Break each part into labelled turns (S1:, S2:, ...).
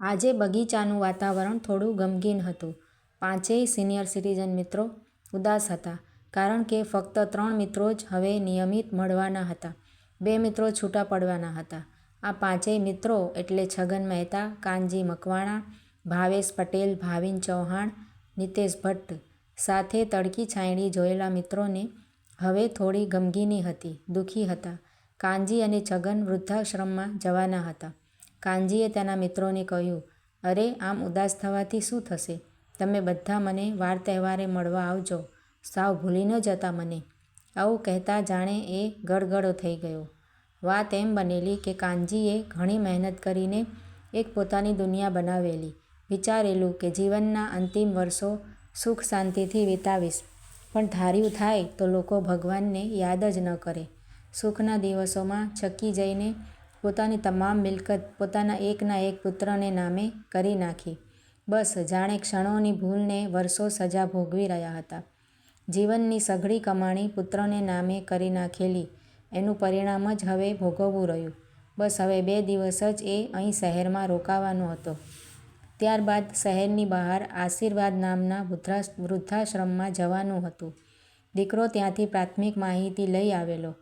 S1: આજે બગીચાનું વાતાવરણ થોડું ગમગીન હતું. પાંચેય સિનિયર સિટીઝન મિત્રો ઉદાસ હતા, કારણ કે ફક્ત ત્રણ મિત્રો જ હવે નિયમિત મળવાના હતા. બે મિત્રો છૂટા પડવાના હતા. આ પાંચેય મિત્રો એટલે છગન મહેતા, કાનજી મકવાણા, ભાવેશ પટેલ, ભાવિન ચૌહાણ, નિતેશ ભટ્ટ. સાથે તડકી છાંયડી જોયેલા મિત્રોને હવે થોડી ગમગીની હતી, દુઃખી હતા. કાનજી અને છગન વૃદ્ધાશ્રમમાં જવાના હતા. કાનજીએ તેના મિત્રોને કહ્યું, "અરે, આમ ઉદાસ થવાથી શું થશે? તમે બધા મને વાર-તહેવારે મળવા આવજો. સાવ ભૂલી ન જતા મને." આવું કહેતા જાણે એ ગડગડો થઈ ગયો. વાત એમ બનેલી કે કાનજીએ ઘણી મહેનત કરીને એક પોતાની દુનિયા બનાવેલી. વિચારેલું કે જીવનના અંતિમ વર્ષો સુખ-શાંતિથી વિતાવીશ, પણ ધાર્યું થાય તો લોકો ભગવાનને યાદ જ ન કરે. સુખના દિવસોમાં છકી જઈને પોતાની તમામ મિલકત પોતાના એકના એક પુત્રને નામે કરી નાખી. બસ જાણે ક્ષણોની ભૂલને વર્ષો સજા ભોગવી રહ્યા હતા. જીવનની સઘળી કમાણી પુત્રને નામે કરી નાખેલી, એનું પરિણામ જ હવે ભોગવવું રહ્યું. બસ હવે બે દિવસ જ એ અહીં શહેરમાં રોકાવાનો હતો. ત્યારબાદ શહેરની બહાર આશીર્વાદ નામના વૃદ્ધાશ્રમમાં જવાનું હતું. દીકરો ત્યાંથી પ્રાથમિક માહિતી લઈ આવેલો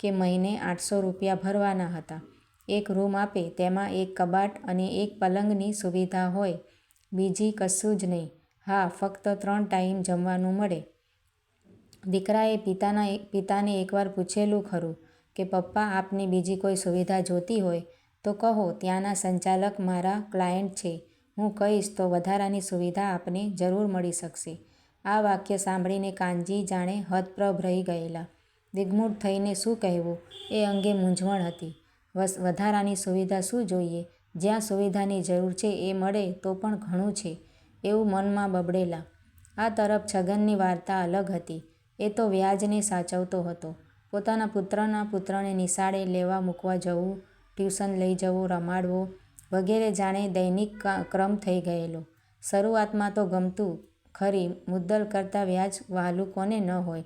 S1: કે મહિને આઠસો રૂપિયા ભરવાના હતા. એક રૂમ આપે, તેમાં એક કબાટ અને એક પલંગની સુવિધા હોય, બીજી કશું જ નહીં. હા, ફક્ત ત્રણ ટાઈમ જમવાનું મળે. દીકરાએ પિતાના પિતાને એકવાર પૂછેલું ખરું કે, "પપ્પા, આપને બીજી કોઈ સુવિધા જોતી હોય તો કહો, ત્યાંના સંચાલક મારા ક્લાયન્ટ છે. હું કહીશ તો વધારાની સુવિધા આપને જરૂર મળી શકશે." આ વાક્ય સાંભળીને કાનજી જાણે હતપ્રભ રહી ગયેલા. દિગ્મૂઢ થઈને શું કહેવું એ અંગે મૂંઝવણ હતી. વધારાની સુવિધા શું જોઈએ? જ્યાં સુવિધાની જરૂર છે એ મળે તો પણ ઘણું છે, એવું મનમાં બબડેલા. આ તરફ છગનની વાર્તા અલગ હતી. એ તો વ્યાજને સાચવતો હતો. પોતાના પુત્રના પુત્રને નિશાળે લેવા-મૂકવા જવું, ટ્યુશન લઈ જવું રમાડવો વગેરે જાણે દૈનિક ક્રમ થઈ ગયેલો. શરૂઆતમાં તો ગમતું, ખરી, મુદ્દલ કરતાં વ્યાજ વહાલું કોને ન હોય?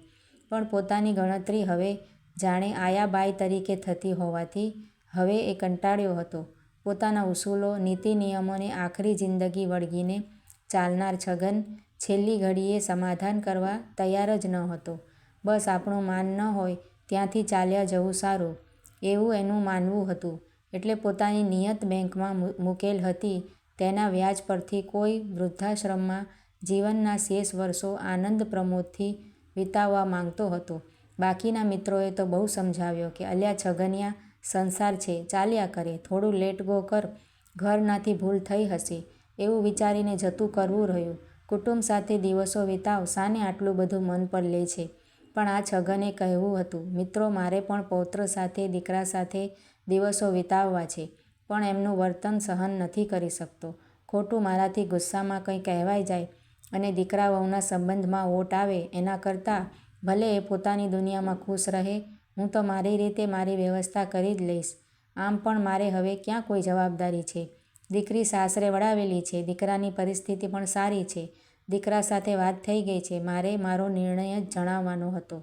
S1: પણ પોતાની ગણતરી હવે જાણે આયા-બાઈ તરીકે થતી હોવાથી હવે એ કંટાળ્યો હતો. પોતાના ઉસૂલો, નીતિ-નિયમોને આખરી જિંદગી વળગીને ચાલનાર છગન છેલ્લી ઘડીએ સમાધાન કરવા તૈયાર જ ન હતો. બસ આપણું માન ન હોય ત્યાંથી ચાલ્યા જવું સારું, એવું એનું માનવું હતું. એટલે પોતાની નિયત બેંકમાં મૂકેલ હતી તેના વ્યાજ પરથી કોઈ વૃદ્ધાશ્રમમાં જીવનના શેષ વર્ષો આનંદ-પ્રમોદથી વિતાવવા માંગતો હતો. બાકીના મિત્રોએ તો બહુ સમજાવ્યો કે, "અલ્યા છગનિયા, સંસાર છે, ચાલ્યા કરે. થોડું લેટ ગો કર. ઘરનાથી ભૂલ થઈ હશે, એવું વિચારીને જતું કરવું રહ્યું. કુટુંબ સાથે દિવસો વિતાવ, શાને આટલું બધું મન પર લે છે?" પણ આ છગને કહેવું હતું, "મિત્રો, મારે પણ પૌત્ર સાથે, દીકરા સાથે દિવસો વિતાવવા છે, પણ એમનું વર્તન સહન નથી કરી શકતો. ખોટું મારાથી ગુસ્સામાં કંઈ કહેવાય જાય અને દીકરા-વહુના સંબંધમાં ઓટ આવે એના કરતાં ભલે એ પોતાની દુનિયામાં ખુશ રહે, હું તો મારી રીતે મારી વ્યવસ્થા કરી જ લઈશ. આમ પણ મારે હવે ક્યાં કોઈ જવાબદારી છે? દીકરી સાસરે વળાવેલી છે, દીકરાની પરિસ્થિતિ પણ સારી છે, દીકરા સાથે વાત થઈ ગઈ છે, મારે મારો નિર્ણય જ જણાવવાનો હતો."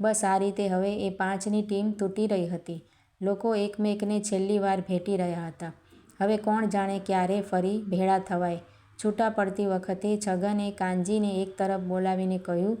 S1: બસ આ રીતે હવે એ પાંચની ટીમ તૂટી રહી હતી. લોકો એકમેકને છેલ્લી વાર ભેટી રહ્યા હતા. હવે કોણ જાણે ક્યારે ફરી ભેળા થવાય? છૂટા પડતી વખતે છગને કાનજીને એક તરફ બોલાવીને કહ્યું,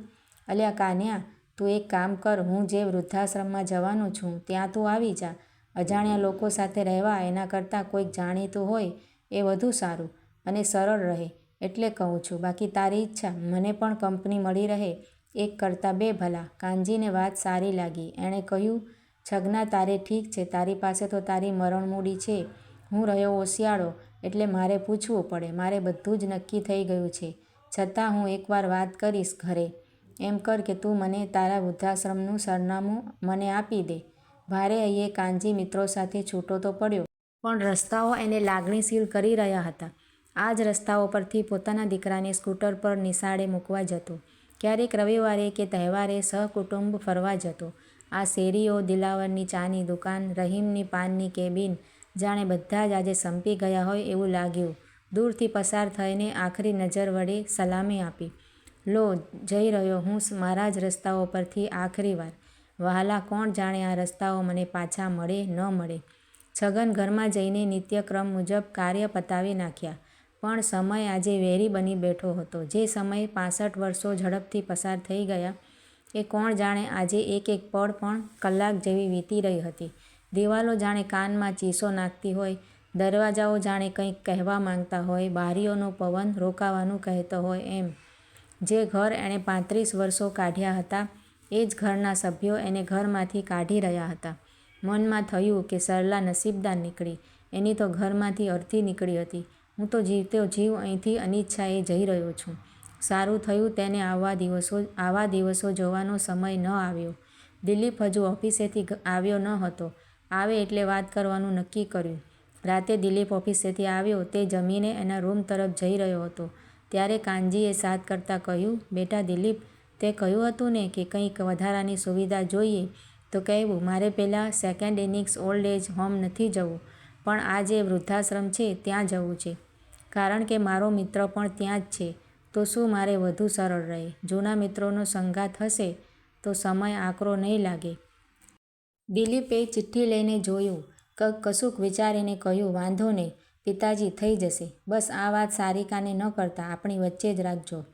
S1: "અલ્યા કાન્યા, તું એક કામ કર, હું જે વૃદ્ધાશ્રમમાં જવાનું છું ત્યાં તું આવી જા. અજાણ્યા લોકો સાથે રહેવા એના કરતાં કોઈક જાણીતું હોય એ વધુ સારું અને સરળ રહે એટલે કહું છું. બાકી તારી ઈચ્છા. મને પણ કંપની મળી રહે. એક કરતાં બે ભલા." કાનજીને વાત સારી લાગી. એણે કહ્યું, "છગના, તારે ઠીક છે, તારી પાસે તો તારી મરણમૂડી છે. હું રહ્યો ઓશિયાળો એટલે મારે પૂછવું પડે. મારે બધું જ નક્કી થઈ ગયું છે, છતાં હું એકવાર વાત કરીશ ઘરે. એમ કર કે તું મને તારા વૃદ્ધાશ્રમનું સરનામું મને આપી દે." ભારે અહીંયે કાનજી મિત્રો સાથે છૂટો તો પડ્યો. પણ રસ્તાઓ એને લાગણીશીલ કરી રહ્યા હતા. આ જ રસ્તાઓ પરથી પોતાના દીકરાને સ્કૂટર પર નિશાળે મૂકવા જતો. ક્યારેક રવિવારે કે તહેવારે સહકુટુંબ ફરવા જતો. આ શેરીઓ, દિલાવરની ચાની દુકાન, રહીમની પાનની કેબિન જાણે બધા જ આજે સંપી ગયા હોય એવું લાગ્યું. દૂરથી પસાર થઈને આખરી નજર વડે સલામી આપી, "લો, જઈ રહ્યો હું મારા જ રસ્તાઓ પરથી આખરી વાર. વહાલા, કોણ જાણે આ રસ્તાઓ મને પાછા મળે ન મળે?" છગન ઘરમાં જઈને નિત્યક્રમ મુજબ કાર્ય પતાવી નાખ્યા. પણ સમય આજે વેરી બની બેઠો હતો. જે સમયે પાંસઠ વર્ષો ઝડપથી પસાર થઈ ગયા એ કોણ જાણે આજે એક એક પળ પણ કલાક જેવી વીતી રહી હતી. દિવાલો જાણે કાનમાં ચીસો નાખતી હોય, દરવાજાઓ જાણે કંઈક કહેવા માંગતા હોય, બારીઓનો પવન રોકાવાનું કહેતો હોય એમ. જે ઘર એણે પાંત્રીસ વર્ષો કાઢ્યા હતા, એ જ ઘરના સભ્યો એને ઘરમાંથી કાઢી રહ્યા હતા. મનમાં થયું કે સરલા નસીબદાર નીકળી. એની તો ઘરમાંથી અડધી નીકળી હતી. હું તો જીવતો જીવ અહીંથી અનિચ્છાએ જઈ રહ્યો છું. સારું થયું તેને આવા દિવસો આવા દિવસો જોવાનો સમય ન આવ્યો. દિલીપ હજુ ઓફિસેથી આવ્યો ન હતો. આવે એટલે વાત કરવાનું નક્કી કર્યું. રાતે દિલીપ ઓફિસેથી આવ્યો, તે જમીને એના રૂમ તરફ જઈ રહ્યો હતો ત્યારે કાનજીએ સાથ કરતાં કહ્યું, બેટા દિલીપ, તે કહ્યું હતું ને કે કંઈક વધારાની સુવિધા જોઈએ તો કહેવું. મારે પહેલાં second innings old age home નથી જવું, પણ આ જે વૃદ્ધાશ્રમ છે ત્યાં જવું છે. કારણ કે મારો મિત્ર પણ ત્યાં જ છે તો શું મારે વધુ સરળ રહે. જૂના મિત્રોનો સંઘાત હશે તો સમય આકરો નહીં લાગે. દિલીપે ચિઠ્ઠી લઈને જોયું. કશુંક વિચારીને કહ્યું, વાંધો નહીં પિતાજી થઈ જશે. બસ આ વાત સારિકાને ન કરતા આપણી વચ્ચે જ રાખજો.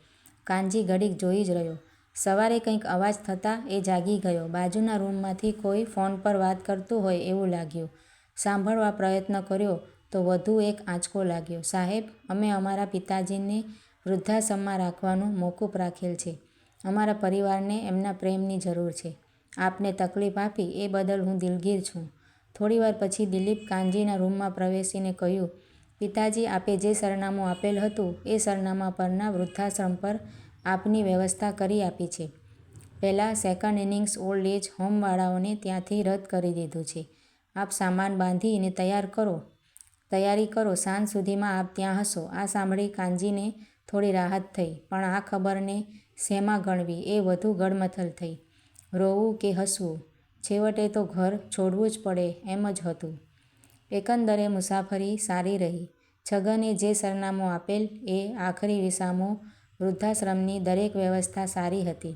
S1: કાનજી ઘડીક જોઈ જ રહ્યો. સવારે કંઈક અવાજ થતાં એ જાગી ગયો. બાજુના રૂમમાંથી કોઈ ફોન પર વાત કરતું હોય એવું લાગ્યું. સાંભળવા પ્રયત્ન કર્યો તો વધુ એક આંચકો લાગ્યો. સાહેબ, અમે અમારા પિતાજીને વૃદ્ધાશ્રમમાં રાખવાનું મોકૂફ રાખેલ છે. અમારા પરિવારને એમના પ્રેમની જરૂર છે. આપને તકલીફ આપી એ બદલ હું દિલગીર છું. થોડીવાર પછી દિલીપ કાનજીના રૂમમાં પ્રવેશીને કહ્યું, પિતાજી આપે જે સરનામું આપેલ હતું એ સરનામા પરના વૃદ્ધાશ્રમ પર આપની વ્યવસ્થા કરી આપી છે. પહેલાં સેકન્ડ ઇનિંગ્સ ઓલ્ડ એજ હોમવાળાઓને ત્યાંથી રદ કરી દીધું છે. આપ સામાન બાંધીને તૈયાર કરો તૈયારી કરો સાંજ સુધીમાં આપ ત્યાં હશો. આ સાંભળી કાનજીને થોડી રાહત થઈ. પણ આ ખબરને શેમાં ગણવી એ વધુ ગડમથલ થઈ. રોવું કે હસવું? છેવટે તો ઘર છોડવું જ પડે એમ જ હતું. એકંદરે મુસાફરી સારી રહી. છગને જે સરનામું આપેલ એ આખરી વિસામું વૃદ્ધાશ્રમની દરેક વ્યવસ્થા સારી હતી.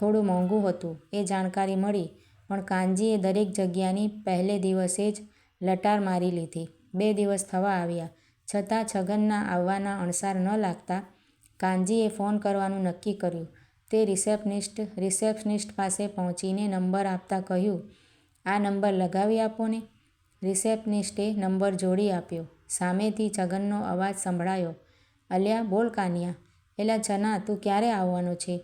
S1: થોડું મોંઘું હતું, એ જાણકારી મળી, પણ કાનજીએ દરેક જગ્યાની પહેલે દિવસે જ લટાર મારી લીધી. બે દિવસ થવા આવ્યા છતાં છગનના આવવાના અણસાર ન લાગતા કાનજીએ ફોન કરવાનું નક્કી કર્યું. તે રિસેપ્શનિસ્ટ રિસેપ્શનિસ્ટ પાસે પહોંચીને નંબર આપતાં કહ્યું, આ નંબર લગાવી આપો ને. રિસેપ્શનિસ્ટે નંબર જોડી આપ્યો. સામેથી છગનનો અવાજ સંભળાયો, અલ્યા બોલ કાનિયા. એલા છના તું ક્યારે આવવાનો છે?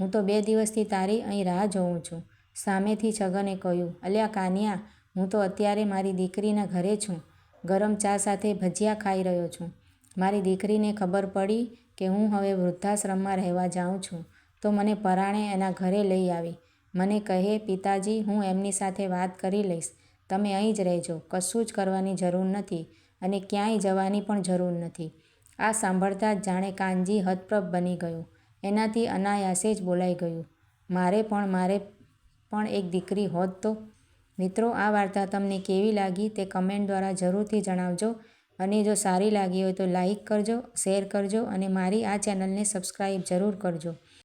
S1: હું તો બે દિવસથી તારી અહીં રાહ જોઉં છું. સામેથી છગને કહ્યું, અલ્યા કાનિયા હું તો અત્યારે મારી દીકરીના ઘરે છું. ગરમ ચા સાથે ભજીયા ખાઈ રહ્યો છું. મારી દીકરીને ખબર પડી કે હું હવે વૃદ્ધાશ્રમમાં રહેવા જાઉં છું તો મને પરાણે એના ઘરે લઈ આવી. મને કહે પિતાજી હું એમની સાથે વાત કરી લઈશ. તમે અહીં જ રહેજો. કશું જ કરવાની જરૂર નથી અને ક્યાંય જવાની પણ જરૂર નથી. આ સાંભળતા જ જાણે કાનજી હતપ્રભ બની ગયો. એનાથી અનાયાસે જ બોલાઈ ગયું, મારે પણ મારે પણ એક દીકરી હોત તો? મિત્રો આ વાર્તા તમને કેવી લાગી તે કમેન્ટ દ્વારા જરૂરથી જણાવજો અને જો સારી લાગી હોય તો લાઇક કરજો, શેર કરજો અને મારી આ ચેનલને સબસ્ક્રાઇબ જરૂર કરજો.